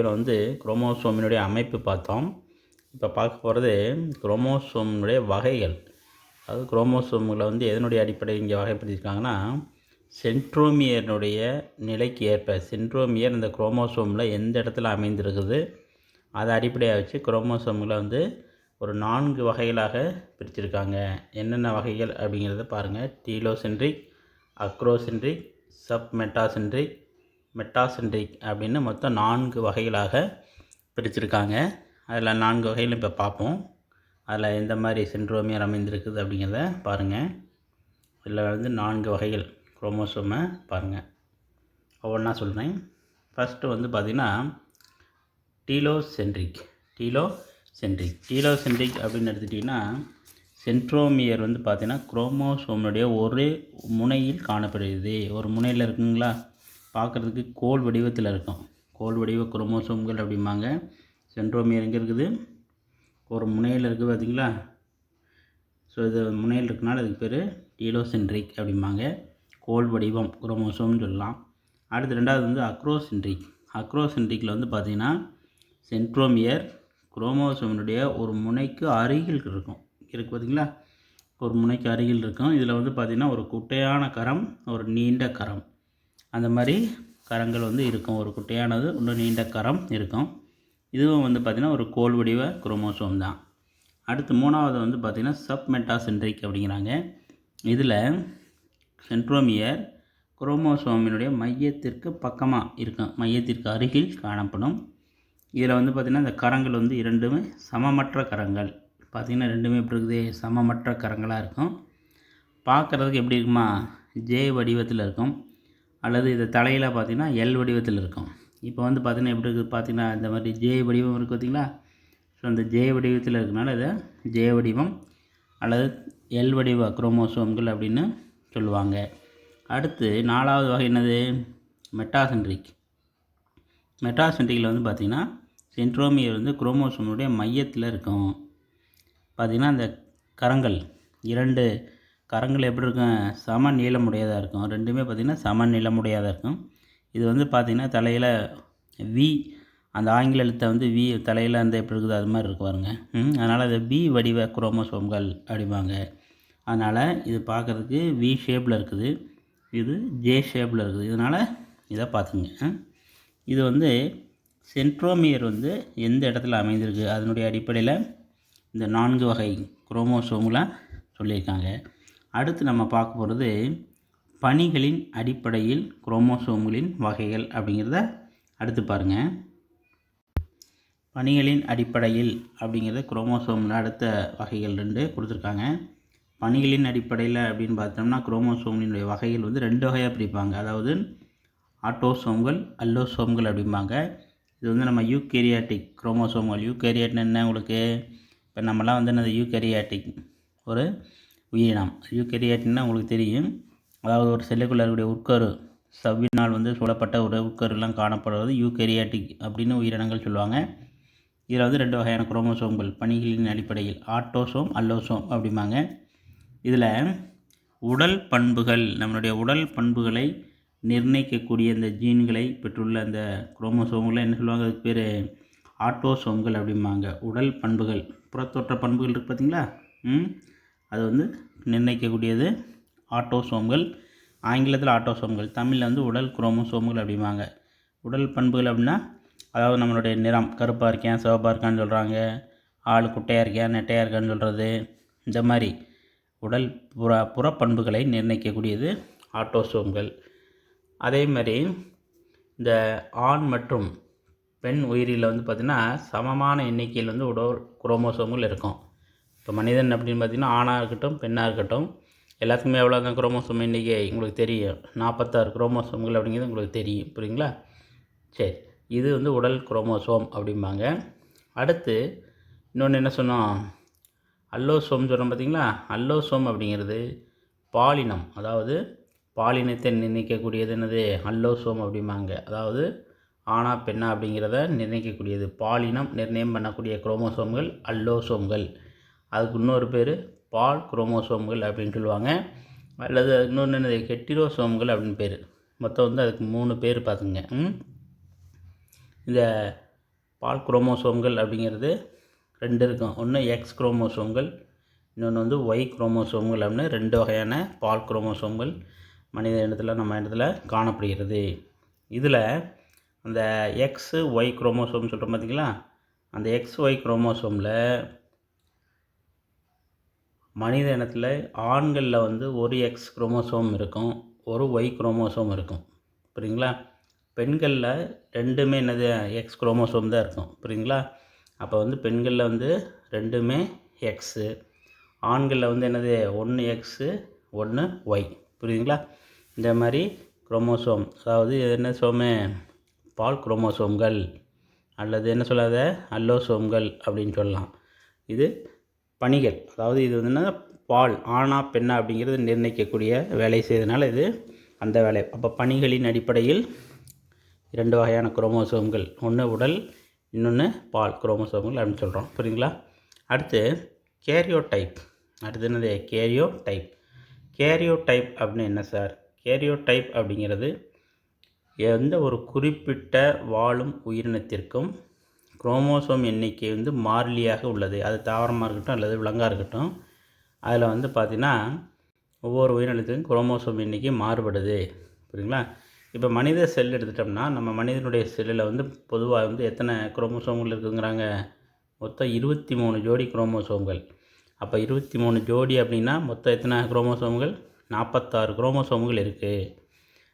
வீடியோவில் வந்து குரோமோசோமினுடைய அமைப்பு பார்த்தோம். இப்போ பார்க்க போகிறது குரோமோசோமினுடைய வகைகள். அதாவது குரோமோசோம்களை வந்து எதனுடைய அடிப்படையில் இங்கே வகைப்படுத்தியிருக்காங்கன்னா சென்ட்ரோமியனுடைய நிலைக்கு ஏற்ப சென்ட்ரோமியர் இந்த குரோமோசோமில் எந்த இடத்துல அமைந்திருக்குது அதை அடிப்படையாக வச்சு குரோமோசோம்களை வந்து ஒரு நான்கு வகைகளாக பிரிச்சிருக்காங்க. என்னென்ன வகைகள் அப்படிங்கிறத பாருங்கள் டீலோசென்ட்ரிக் அக்ரோசென்ட்ரிக் சப் மெட்டாசென்ட்ரிக் அப்படின்னு மொத்தம் நான்கு வகைகளாக பிரிச்சிருக்காங்க. அதில் நான்கு வகையில் இப்போ பார்ப்போம். அதில் எந்த மாதிரி சென்ட்ரோமியர் அமைந்திருக்குது அப்படிங்கிறத பாருங்கள் இதில் வந்து நான்கு வகைகள் குரோமோசோமை பாருங்கள் ஒவ்வொன்றா சொல்கிறேன். ஃபஸ்ட்டு வந்து பார்த்திங்கன்னா டீலோசென்ட்ரிக் டீலோசென்ட்ரிக். டீலோசென்ட்ரிக் அப்படின்னு எடுத்துட்டிங்கன்னா சென்ட்ரோமியர் வந்து பார்த்திங்கன்னா குரோமோசோமுடைய ஒரே முனையில் காணப்படுகிறது. ஒரு முனையில் இருக்குங்களா? பார்க்குறதுக்கு கோல் வடிவத்தில் இருக்கும். கோல் வடிவ குரோமோசோம்கள் அப்படிம்பாங்க. சென்ட்ரோமியர் எங்கே இருக்குது? ஒரு முனையில் இருக்குது பார்த்தீங்களா ஸோ இது முனையில் இருக்கனால அதுக்கு பேர் டீலோசென்ட்ரிக் அப்படிம்பாங்க. கோல் வடிவம் குரோமோசோம்னு சொல்லலாம். அடுத்து ரெண்டாவது வந்து அக்ரோசென்ட்ரிக். அக்ரோசென்ட்ரிக்கில் வந்து பார்த்திங்கன்னா சென்ட்ரோமியர் குரோமோசோமினுடைய ஒரு முனைக்கு அருகில் இருக்கும். இருக்குது பார்த்தீங்களா ஒரு முனைக்கு அருகில் இருக்கும். இதில் வந்து பார்த்திங்கன்னா ஒரு குட்டையான கரம் ஒரு நீண்ட கரம். அந்த மாதிரி கரங்கள் வந்து இருக்கும். ஒரு குட்டையானது இன்னும் நீண்ட கரம் இருக்கும். இதுவும் வந்து பார்த்திங்கன்னா ஒரு கோல் வடிவ குரோமோசோம் தான். அடுத்து மூணாவது வந்து பார்த்திங்கன்னா சப்மெட்டாசென்ட்ரிக் அப்படிங்கிறாங்க. இதில் சென்ட்ரோமியர் குரோமோசோமினுடைய மையத்திற்கு பக்கமாக இருக்கும். மையத்திற்கு அருகில் காணப்படும். இதில் வந்து பார்த்திங்கன்னா இந்த கரங்கள் வந்து இரண்டுமே சமமற்ற கரங்கள். பார்த்திங்கன்னா ரெண்டுமே எப்படி இருக்குது? சமமற்ற கரங்களாக இருக்கும். பார்க்குறதுக்கு எப்படி இருக்குமா? ஜே வடிவத்தில் இருக்கும். அல்லது இது தலையில் பார்த்திங்கன்னா எல் வடிவத்தில் இருக்கும். இப்போ வந்து பார்த்திங்கன்னா எப்படி இருக்குது பார்த்திங்கன்னா இந்த மாதிரி ஜே வடிவம் இருக்குது பார்த்திங்களா? ஸோ அந்த ஜே வடிவத்தில் இருக்கனால இதை ஜே வடிவம் அல்லது எல் வடிவ குரோமோசோம்கள் அப்படின்னு சொல்லுவாங்க. அடுத்து நாலாவது வகை என்னது? மெட்டாசென்ட்ரிக். மெட்டாசென்ட்ரிக்கில் வந்து பார்த்திங்கன்னா சென்ட்ரோமியர் வந்து குரோமோசோமுடைய மையத்தில் இருக்கும். பார்த்திங்கன்னா அந்த கரங்கள் இரண்டு கரங்கள் எப்படி இருக்கும்? சம நீளமுடையதாக இருக்கும். ரெண்டுமே பார்த்திங்கன்னா சம நீளமுடையதாக இருக்கும். இது வந்து பார்த்திங்கன்னா தலையில் வி அந்த ஆங்கில எழுத்தை வந்து வி தலையில் அந்த எப்படி இருக்குது அது மாதிரி இருக்கு பாருங்க. அதனால் அது வி வடிவ குரோமோசோம்கள் அப்படிம்பாங்க. அதனால் இது பார்க்குறதுக்கு வி ஷேப்பில் இருக்குது. இது ஜே ஷேப்பில் இருக்குது. இதனால் இதை பார்த்துங்க. இது வந்து சென்ட்ரோமியர் வந்து எந்த இடத்துல அமைந்திருக்கு? அதனுடைய அடிப்படையில் இந்த நான்கு வகை குரோமோசோம்லாம் சொல்லியிருக்காங்க. அடுத்து நம்ம பார்க்க போகிறது பணிகளின் அடிப்படையில் குரோமோசோம்களின் வகைகள் அப்படிங்கிறத அடுத்து பாருங்கள் பணிகளின் அடிப்படையில் அப்படிங்கிறத குரோமோசோமில் அடுத்த வகைகள் ரெண்டு கொடுத்துருக்காங்க. பணிகளின் அடிப்படையில் அப்படின்னு பார்த்தோம்னா குரோமோசோம்களினுடைய வகைகள் வந்து ரெண்டு வகையாக பிரிப்பாங்க. அதாவது ஆட்டோசோம்கள் அல்லோசோம்கள் அப்படிம்பாங்க. இது வந்து நம்ம யூகேரியாட்டிக் குரோமோசோம்கள். யூகேரியாட்னு என்ன உங்களுக்கு? இப்போ நம்மலாம் வந்து என்னது? யூகேரியாட்டிக். ஒரு உயிரினம். யூகேரியாட்டின்னா உங்களுக்கு தெரியும். அதாவது ஒரு செல்லுக்குள்ளே இருக்கக்கூடிய உட்கரு சவ்வினால் வந்து சூழப்பட்ட ஒரு உட்கருலாம் காணப்படுவது யூகேரியாட்டிக் அப்படின்னு உயிரினங்கள் சொல்லுவாங்க. இதில் வந்து ரெண்டு வகையான குரோமோசோம்கள் பணிகளின் அடிப்படையில் ஆட்டோசோம் அல்லோசோம் அப்படிம்பாங்க. இதில் உடல் பண்புகள் நம்மளுடைய உடல் பண்புகளை நிர்ணயிக்கக்கூடிய இந்த ஜீன்களை பெற்றுள்ள அந்த குரோமோசோம்களை என்ன சொல்லுவாங்க? அதுக்கு பேர் ஆட்டோசோம்கள் அப்படிம்பாங்க. உடல் பண்புகள் புறத்தோற்ற பண்புகள் இருக்குது பார்த்தீங்களா? ம்? அது வந்து நிர்ணயிக்கக்கூடியது ஆட்டோசோம்கள் ஆங்கிலத்தில் ஆட்டோசோம்கள் தமிழில் வந்து உடல் குரோமோசோம்கள் அப்படிம்பாங்க. உடல் பண்புகள் அப்படின்னா அதாவது நம்மளுடைய நிறம் கருப்பாக இருக்கேன் சிவப்பாக இருக்கான்னு சொல்கிறாங்க ஆள் குட்டையாக இருக்கேன் நெட்டையாக இருக்கான்னு சொல்கிறது இந்த மாதிரி உடல் புற புறப்பண்புகளை நிர்ணயிக்கக்கூடியது ஆட்டோசோம்கள். அதே மாதிரி இந்த ஆண் மற்றும் பெண் உயிரியில் வந்து பார்த்திங்கன்னா சமமான எண்ணிக்கையில் வந்து உடல் குரோமோசோம்கள் இருக்கும். இப்போ மனிதன் அப்படின்னு பார்த்திங்கன்னா ஆணாக இருக்கட்டும் பெண்ணாக இருக்கட்டும் எல்லாத்துக்குமே எவ்வளோ தான் குரோமோசோம் இன்றைக்கி உங்களுக்கு தெரியும்? நாற்பத்தாறு குரோமோசோம்கள் அப்படிங்கிறது உங்களுக்கு தெரியும் புரியுங்களா சரி இது வந்து உடல் குரோமோசோம் அப்படிம்பாங்க. அடுத்து இன்னொன்று என்ன சொன்னோம்? அல்லோசோம் சொல்கிறோம் பார்த்தீங்களா? அல்லோசோம் அப்படிங்கிறது பாலினம் அதாவது பாலினத்தை நிர்ணயிக்கக்கூடியது என்னது? அல்லோசோம் அப்படிம்பாங்க. அதாவது ஆணா பெண்ணா அப்படிங்கிறத நிர்ணயிக்கக்கூடியது. பாலினம் நிர்ணயம் பண்ணக்கூடிய குரோமோசோம்கள் அல்லோசோம்கள். அதுக்கு இன்னொரு பேர் பால் குரோமோசோம்கள் அப்படின்னு சொல்லுவாங்க. அல்லது இன்னொன்று என்னது? ஹெட்டிரோசோம்கள் அப்படின்னு பேர். மொத்தம் வந்து அதுக்கு மூணு பேர் பார்த்துங்க இந்த பால் குரோமோசோம்கள் அப்படிங்கிறது ரெண்டு இருக்கும். ஒன்று எக்ஸ் குரோமோசோம்கள் இன்னொன்று வந்து ஒய் குரோமோசோம்கள் அப்படின்னு ரெண்டு வகையான பால் குரோமோசோம்கள் மனித இனத்தில் நம்ம இடத்துல காணப்படுகிறது. இதில் அந்த எக்ஸு ஒய் குரோமோசோம் சொல்கிறோம் பார்த்தீங்களா அந்த எக்ஸ் ஒய் குரோமோசோமில் மனித இனத்தில் ஆண்களில் வந்து ஒரு எக்ஸ் குரோமோசோம் இருக்கும் ஒரு ஒய் குரோமோசோம் இருக்கும். புரியுங்களா? பெண்களில் ரெண்டுமே என்னது? எக்ஸ் குரோமோசோம் தான் இருக்கும். புரியுங்களா? அப்போ வந்து பெண்களில் வந்து ரெண்டுமே எக்ஸு ஆண்களில் வந்து என்னது? ஒன்று எக்ஸு ஒன்று ஒய் புரியுதுங்களா இந்த மாதிரி குரோமோசோம் அதாவது என்ன சோமே பால் குரோமோசோம்கள் அல்லது என்ன சொல்லாத? அல்லோசோம்கள் அப்படின்னு சொல்லலாம். இது பணிகள். அதாவது இது வந்து பால் ஆணா பெண்ணா அப்படிங்கிறது நிர்ணயிக்கக்கூடிய வேலை செய்தனால இது அந்த வேலை. அப்போ பணிகளின் அடிப்படையில் இரண்டு வகையான குரோமோசோம்கள். ஒன்று உடல் இன்னொன்று பால் குரோமோசோம்கள் அப்படின்னு சொல்கிறோம் புரியுங்களா அடுத்து கேரியோ டைப் அடுத்து என்னது? கேரியோ டைப் கேரியோ டைப் அப்படின்னு என்ன சார்? கேரியோ டைப் அப்படிங்கிறது எந்த ஒரு குறிப்பிட்ட வாழும் உயிரினத்திற்கும் குரோமோசோம் எண்ணிக்கை வந்து மாறிலியாக உள்ளது. அது தாவரமாக இருக்கட்டும் அல்லது விலங்காக இருக்கட்டும். அதில் வந்து பார்த்திங்கன்னா ஒவ்வொரு உயிரினத்துக்கும் குரோமோசோம் எண்ணிக்கை மாறுபடுது. புரியுங்களா இப்போ மனித செல் எடுத்துட்டோம்னா நம்ம மனிதனுடைய செல்லில் வந்து பொதுவாக வந்து எத்தனை குரோமோசோம்கள் இருக்குங்கிறாங்க? மொத்தம் இருபத்தி மூணு ஜோடி குரோமோசோம்கள். அப்போ இருபத்தி மூணு ஜோடி அப்படின்னா மொத்தம் எத்தனை குரோமோசோம்கள்? நாற்பத்தாறு குரோமோசோம்கள் இருக்குது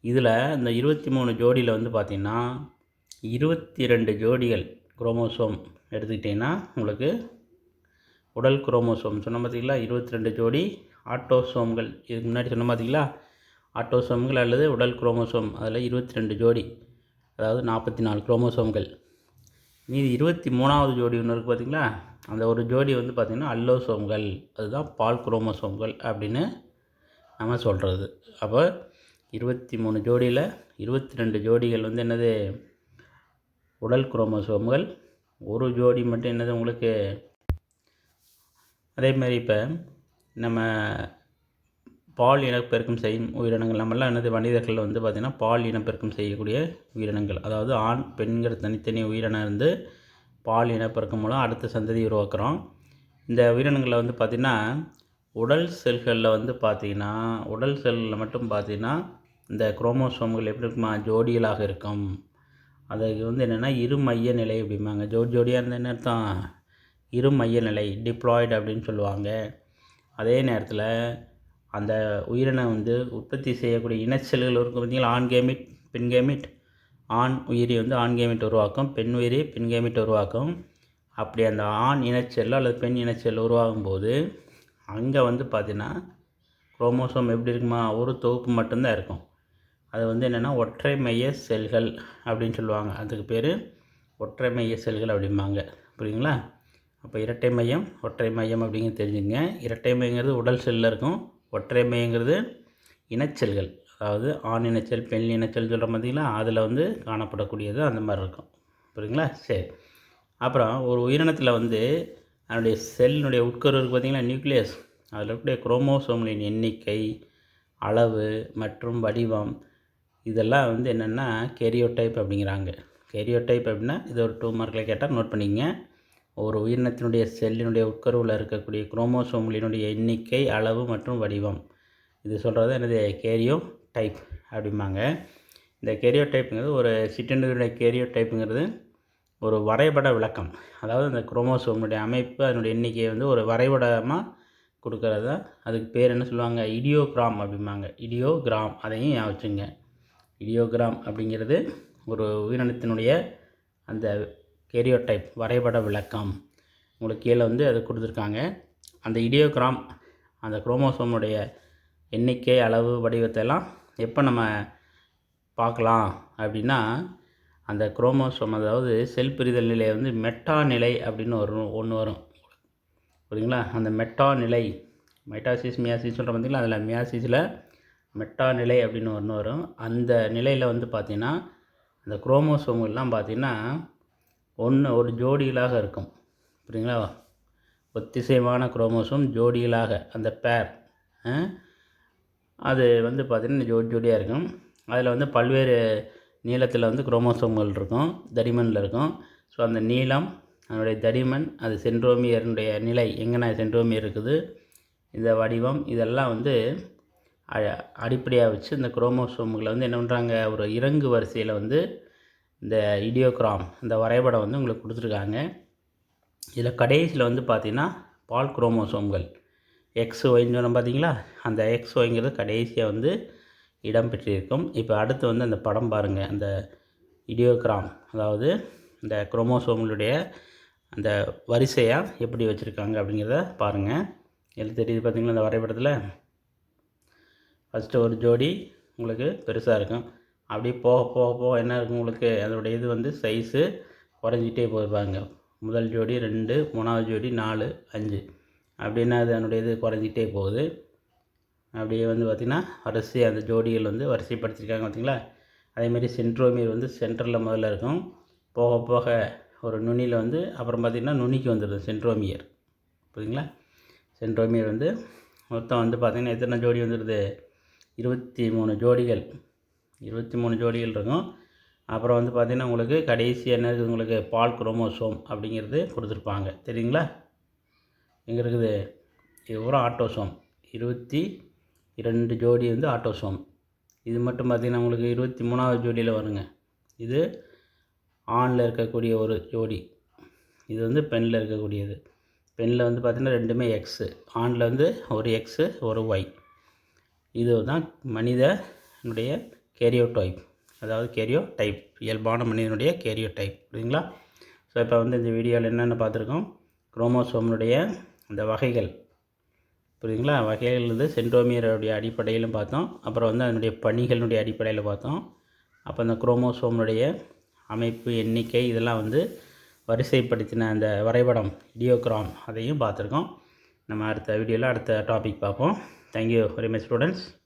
இதில் இந்த இருபத்தி மூணு ஜோடியில் வந்து பார்த்திங்கன்னா இருபத்தி ரெண்டு ஜோடிகள் குரோமோசோம் எடுத்துக்கிட்டிங்கன்னா உங்களுக்கு உடல் குரோமோசோம் சொன்ன பார்த்தீங்களா இருபத்தி ரெண்டு ஜோடி ஆட்டோசோம்கள். இதுக்கு முன்னாடி சொன்ன பார்த்தீங்களா ஆட்டோசோம்கள் அல்லது உடல் குரோமோசோம் அதில் இருபத்தி ரெண்டு ஜோடி அதாவது நாற்பத்தி நாலு குரோமோசோம்கள். மீதி இருபத்தி மூணாவது ஜோடி ஒன்று இருக்குது பார்த்திங்களா அந்த ஒரு ஜோடி வந்து பார்த்திங்கன்னா அல்லோசோம்கள். அதுதான் பால் குரோமோசோம்கள் அப்படின்னு நம்ம சொல்கிறது அப்போ இருபத்தி மூணு ஜோடியில் இருபத்தி ரெண்டு ஜோடிகள் வந்து என்னது உடல் குரோமோசோம்கள். ஒரு ஜோடி மட்டும் என்னது உங்களுக்கு? அதே மாதிரி இப்போ நம்ம பால் இனப்பெருக்கம் செய்யும் உயிரினங்கள். நம்மளாம் என்னது? மனிதர்கள் வந்து பார்த்திங்கன்னா பால் இனப்பெருக்கம் செய்யக்கூடிய உயிரினங்கள். அதாவது ஆண் பெண்கிற தனித்தனி உயிரினம் இருந்து பால் இனப்பெருக்கம் மூலம் அடுத்த சந்ததி உருவாக்குறோம். இந்த உயிரினங்களில் வந்து பார்த்திங்கன்னா உடல் செல்களில் வந்து பார்த்திங்கன்னா உடல் செல்லில் மட்டும் பார்த்திங்கன்னா இந்த குரோமோசோம்கள் எப்படி இருக்குமா? ஜோடிகளாக இருக்கும். அதுக்கு வந்து என்னென்னா இரு மைய நிலை அப்படிம்பாங்க. ஜோடி ஜோடியாக இருந்தால் என்ன அர்த்தம்? இரு மைய நிலை டிப்ளாய்டு அப்படின்னு சொல்லுவாங்க. அதே நேரத்தில் அந்த உயிரினை வந்து உற்பத்தி செய்யக்கூடிய இனச்செல்கள் இருக்கும் பார்த்தீங்களா ஆண் கேமிட் பெண் கேமிட் ஆண் உயிரி வந்து ஆண் கேமிட் உருவாக்கும் பெண் உயிரி பெண் கேமிட் உருவாக்கும். அப்படி அந்த ஆண் இனச்செல் அல்லது பெண் இனச்செல் உருவாகும் போது அங்கே வந்து பார்த்திங்கன்னா குரோமோசோம் எப்படி இருக்குமா? ஒரு தொகுப்பு மட்டும்தான் இருக்கும். அது வந்து என்னென்னா ஒற்றை மைய செல்கள் அப்படின்னு சொல்லுவாங்க. அதுக்கு பேர் ஒற்றை மைய செல்கள் அப்படிம்பாங்க. புரியுங்களா அப்போ இரட்டை மையம் ஒற்றை மையம் அப்படிங்கிறது தெரிஞ்சுங்க. இரட்டை மையங்கிறது உடல் செல்லில் இருக்கும். ஒற்றை மையங்கிறது இனச்செல்கள். அதாவது ஆண் இனச்சல் பெண் இனச்சல் சொல்கிற பார்த்தீங்களா அதில் வந்து காணப்படக்கூடியது அந்த மாதிரி இருக்கும். புரியுங்களா சரி. அப்புறம் ஒரு உயிரினத்தில் வந்து அதனுடைய செல்லினுடைய உட்கரு இருக்குது நியூக்ளியஸ். அதில் இருக்கக்கூடிய குரோமோசோம்களின் எண்ணிக்கை அளவு மற்றும் வடிவம் இதெல்லாம் வந்து என்னென்னா கேரியோடைப் அப்படிங்கிறாங்க. கேரியோடைப் அப்படின்னா இது ஒரு டூ மார்க்கில் கேட்டால் நோட் பண்ணிங்க ஒரு உயிரினத்தினுடைய செல்லினுடைய உட்கருவில் இருக்கக்கூடிய குரோமோசோம்களினுடைய எண்ணிக்கை அளவு மற்றும் வடிவம். இது சொல்கிறது என்னது? கேரியோ டைப் அப்படிம்பாங்க. இந்த கேரியோ டைப்புங்கிறது ஒரு சிட்டனுடைய கேரியோ டைப்புங்கிறது ஒரு வரைபட விளக்கம். அதாவது அந்த குரோமோசோமுடைய அமைப்பு அதனுடைய எண்ணிக்கையை வந்து ஒரு வரைபடமாக கொடுக்கறது அதுக்கு பேர் என்ன சொல்லுவாங்க? இடியோகிராம் அப்படிம்பாங்க. இடியோகிராம் அதையும் வச்சுங்க இடியோகிராம் அப்படிங்கிறது ஒரு உயிரினத்தினுடைய அந்த கேரியோடைப் வரைபட விளக்கம். உங்களுக்கு கீழே வந்து அது கொடுத்துருக்காங்க. அந்த இடியோகிராம் அந்த குரோமோசோமுடைய எண்ணிக்கை அளவு வடிவத்தை எல்லாம் எப்போ நம்ம பார்க்கலாம் அப்படின்னா அந்த குரோமோசோம் அதாவது செல் பிரிதல் நிலை வந்து மெட்டா நிலை அப்படின்னு ஒரு ஒன்று வரும். புரியுங்களா அந்த மெட்டா நிலை மைட்டாசிஸ் மியாசிஸ் சொல்கிற பார்த்திங்களா அதில் மியாசிஸில் மெட்டா நிலை அப்படின்னு ஒன்று வரும். அந்த நிலையில் வந்து பார்த்திங்கன்னா அந்த குரோமோசோம்கள்லாம் பார்த்திங்கன்னா ஒன்று ஒரு ஜோடிகளாக இருக்கும். புரியுங்களா ஒத்திசைவான குரோமோசோம் ஜோடிகளாக அந்த பேர் அது வந்து பார்த்திங்கன்னா ஜோடி ஜோடியாக இருக்கும். அதில் வந்து பல்வேறு நீளத்தில் வந்து குரோமோசோம்கள் இருக்கும். தடிமனில் இருக்கும். ஸோ அந்த நீளம் அதனுடைய தடிமன் அது சென்ட்ரோமியருடைய நிலை எங்கன சென்ட்ரோமியர் இருக்குது இந்த வடிவம் இதெல்லாம் வந்து அடிப்படையாக வச்சு இந்த குரோமோசோம்களை வந்து என்ன பண்ணுறாங்க ஒரு இறங்கு வரிசையில் வந்து இந்த இடியோகிராம் இந்த வரைபடம் வந்து உங்களுக்கு கொடுத்துருக்காங்க. இதில் கடைசியில் வந்து பார்த்திங்கன்னா பால் குரோமோசோம்கள் எக்ஸ் ஒய்ன்னு சொன்னோம் பார்த்தீங்களா அந்த எக்ஸ் ஒய்ங்கிறது கடைசியாக வந்து இடம் பெற்றிருக்கும். இப்போ அடுத்து வந்து அந்த படம் பாருங்கள் அந்த இடியோகிராம் அதாவது இந்த குரோமோசோம்களுடைய அந்த வரிசையாக எப்படி வச்சுருக்காங்க அப்படிங்கிறத பாருங்கள் எது தெரியுது பார்த்தீங்களா அந்த வரைபடத்தில்? ஃபஸ்ட்டு ஒரு ஜோடி உங்களுக்கு பெருசாக இருக்கும். அப்படியே போக போக போக என்ன இருக்கும் உங்களுக்கு? அதோடைய இது வந்து சைஸு குறைஞ்சிட்டே போயிருப்பாங்க முதல் ஜோடி ரெண்டு மூணாவது ஜோடி நாலு அஞ்சு. அப்படின்னா அது அதனுடைய இது குறைஞ்சிட்டே போகுது. அப்படியே வந்து பார்த்திங்கன்னா வரிசை அந்த ஜோடிகள் வந்து வரிசைப்படுத்திருக்காங்க பார்த்தீங்களா? அதேமாதிரி சென்ட்ரோமியர் வந்து சென்டரில் முதல்ல இருக்கும். போக போக ஒரு நுனியில் வந்து அப்புறம் பார்த்திங்கன்னா நுனிக்கு வந்துடுது சென்ட்ரோமியர் புரியுதுங்களா? சென்ட்ரோமியர் வந்து மொத்தம் வந்து பார்த்திங்கன்னா எத்தனை ஜோடி வந்துடுது? இருபத்தி மூணு ஜோடிகள். இருபத்தி மூணு ஜோடிகள் இருக்கும். அப்புறம் வந்து பார்த்திங்கன்னா உங்களுக்கு கடைசி என்ன இருக்குது? உங்களுக்கு பால் குரோமோசோம் அப்படிங்கிறது கொடுத்துருப்பாங்க. தெரியுங்களா? எங்கே இருக்குது? இது பூரா ஆட்டோசோம். இருபத்தி இரண்டு ஜோடி வந்து ஆட்டோசோம். இது மட்டும் பார்த்திங்கன்னா உங்களுக்கு இருபத்தி மூணாவது ஜோடியில் வருங்க. இது ஆணில் இருக்கக்கூடிய ஒரு ஜோடி. இது வந்து பெண்ணில் இருக்கக்கூடியது. பெண்ணில் வந்து பார்த்திங்கன்னா ரெண்டுமே எக்ஸு ஆணில் வந்து ஒரு எக்ஸு ஒரு ஒய் இது தான் மனிதனுடைய கேரியோ டைப் அதாவது கேரியோ டைப் இயல்பான மனிதனுடைய கேரியோ டைப் புரியுங்களா ஸோ இப்போ வந்து இந்த வீடியோவில் என்னென்ன பார்த்துருக்கோம்? குரோமோசோம்னுடைய அந்த வகைகள். புரியுதுங்களா? வகைகள் வந்து சென்ட்ரோமியருடைய அடிப்படையிலும் பார்த்தோம். அப்புறம் வந்து அதனுடைய பணிகளினுடைய அடிப்படையில் பார்த்தோம். அப்போ அந்த குரோமோசோம்னுடைய அமைப்பு எண்ணிக்கை இதெல்லாம் வந்து வரிசைப்படுத்தின அந்த வரைபடம் இடியோக்ராம் அதையும் பார்த்துருக்கோம். நம்ம அடுத்த வீடியோவில் அடுத்த டாபிக் பார்ப்போம். Thank you very much, students.